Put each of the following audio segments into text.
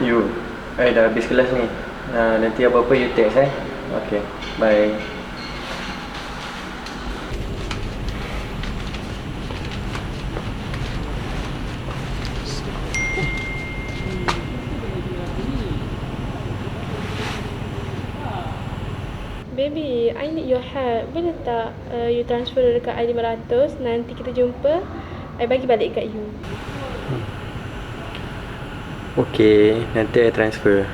You, I dah habis kelas ni. Uh, nanti apa-apa you text eh. Okay, bye. Baby, I need your help. Boleh tak uh, you transfer dekat I 500 Nanti kita jumpa I bagi balik kat you Okay, nanti I transfer.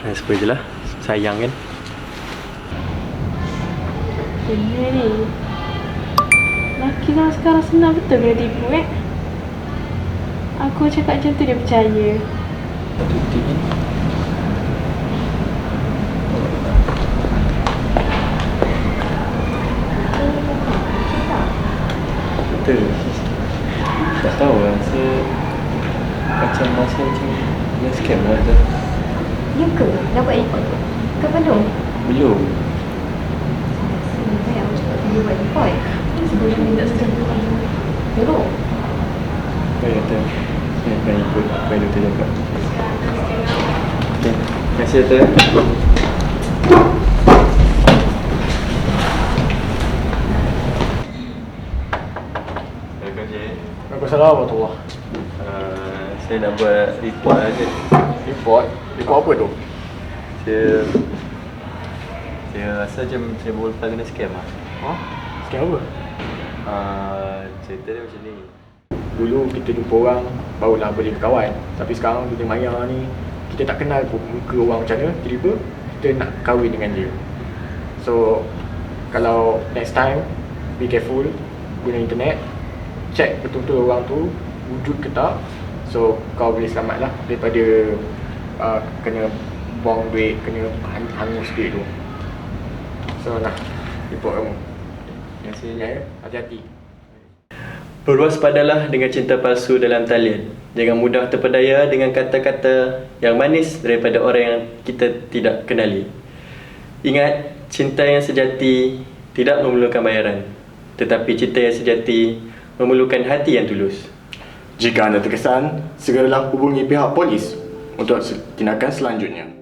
Transfer je lah. Sayang kan? Benar ni Laki zaman sekarang senang betul kena tipu eh Aku cakap macam tu dia percaya Cuti ni. Betul. Tak tahu lah. Saya macam masa macam dia scam lah tu. Ya ke? Dah buat report tu? Ke belum? Belum. Saya harus cepat dia buat report. Sebelum minta sesuatu. Teruk. Saya kata saya akan ikut apa yang doktor cakap. Okay. Terima kasih doktor. Terima kasih. Waalaikumsalam warahmatullahi Uh, saya nak buat report lah je. Report? Report apa tu? Saya saya rasa macam saya baru lepas kena scam lah. Ha? Sekian apa? Uh, cerita dia macam ni. Dulu kita jumpa orang barulah boleh berkawan Tapi sekarang dunia maya ni Kita tak kenal pun muka orang macam mana Tiba-tiba kita nak kahwin dengan dia So Kalau next time Be careful Guna internet Check betul-betul orang tu Wujud ke tak So kau boleh selamat lah Daripada uh, Kena buang duit Kena hang- hangus duit tu So nah Report kamu Terima kasih. Ya, hati-hati Berwaspadalah dengan cinta palsu dalam talian. Jangan mudah terpedaya dengan kata-kata yang manis daripada orang yang kita tidak kenali. Ingat, cinta yang sejati tidak memerlukan bayaran. Tetapi cinta yang sejati memerlukan hati yang tulus. Jika anda terkesan, segeralah hubungi pihak polis untuk tindakan selanjutnya.